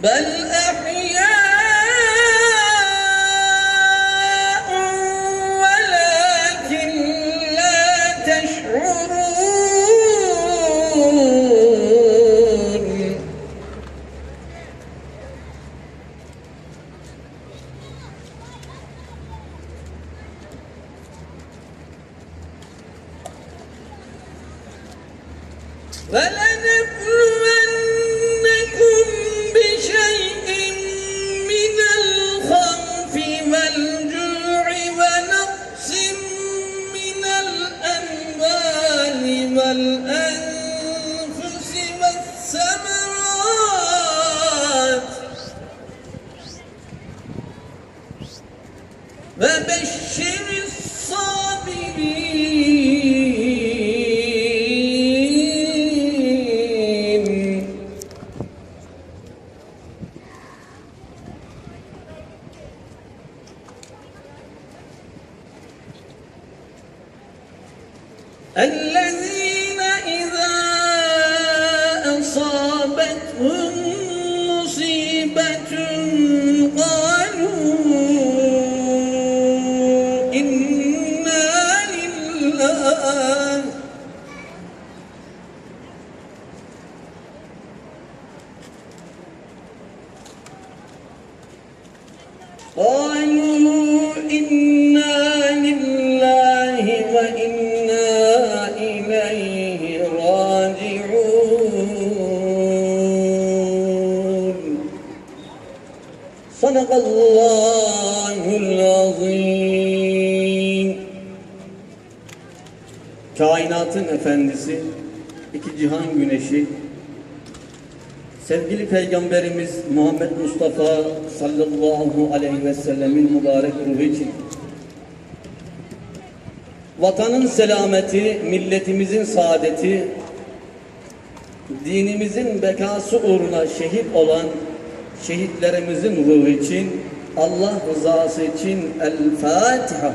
بل أحياء ولكن لا تشعرون ولا والأنفس والثمرات. وبشر الصابرين. الذين قالوا إنا لله وإنا إليه راجعون صدق الله العظيم Kainatın efendisi, iki cihan güneşi, Sevgili Peygamberimiz Muhammed Mustafa sallallahu aleyhi ve sellemin mübarek ruhu için vatanın selameti, milletimizin saadeti, dinimizin bekası uğruna şehit olan şehitlerimizin ruhu için Allah rızası için El Fatiha.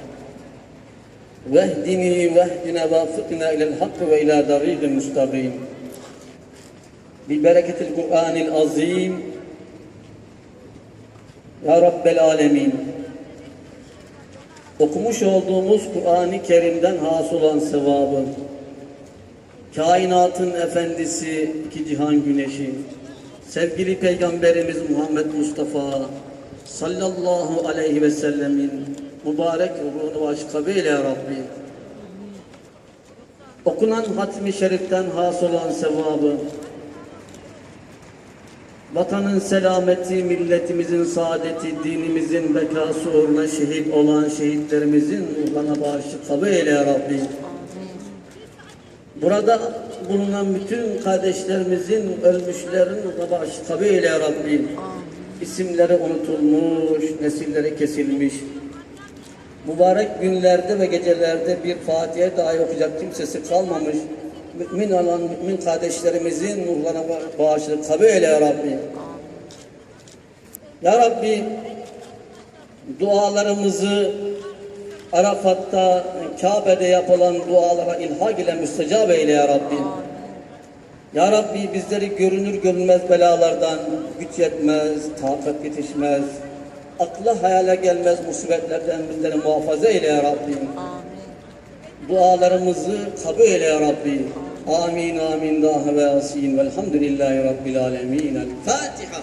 Vehdini vehdine vafıkna ilel hakkı ve ila darîgil müstakim. Bil bereketil Kur'anil azim. Ya Rabbel alemin. Okumuş olduğumuz Kur'an-ı Kerim'den has olan sevabı, kainatın efendisi, iki cihan güneşi, sevgili Peygamberimiz Muhammed Mustafa sallallahu aleyhi ve sellemin mübarek ruhunu aşk eyle ya Rabbi. Okunan hatmi şeriften hasıl olan sevabı, vatanın selameti, milletimizin saadeti, dinimizin bekası uğruna şehit olan şehitlerimizin ruhlarına bağışlık kabul eyle ya Rabbi. Burada bulunan bütün kardeşlerimizin ölmüşlerin ruhlarına bağışlık kabul eyle ya Rabbi. İsimleri unutulmuş, nesilleri kesilmiş. Mübarek günlerde ve gecelerde bir Fatiha dahi okuyacak kimsesi kalmamış. Mümin olan mümin kardeşlerimizin ruhlarına bağışlık kabul eyle ya Rabbi. Ya Rabbi dualarımızı Arafat'ta, Kabe'de yapılan dualara ilhak ile müstecab eyle ya Rabbi. Ya Rabbi bizleri görünür görünmez belalardan güç yetmez, takat yetişmez, akla hayale gelmez musibetlerden bizleri muhafaza eyle ya Rabbi. Dualarımızı kabul eyle ya Rabbi. Amin amin daha ve asin velhamdülillahi rabbil alemin. El Fatiha.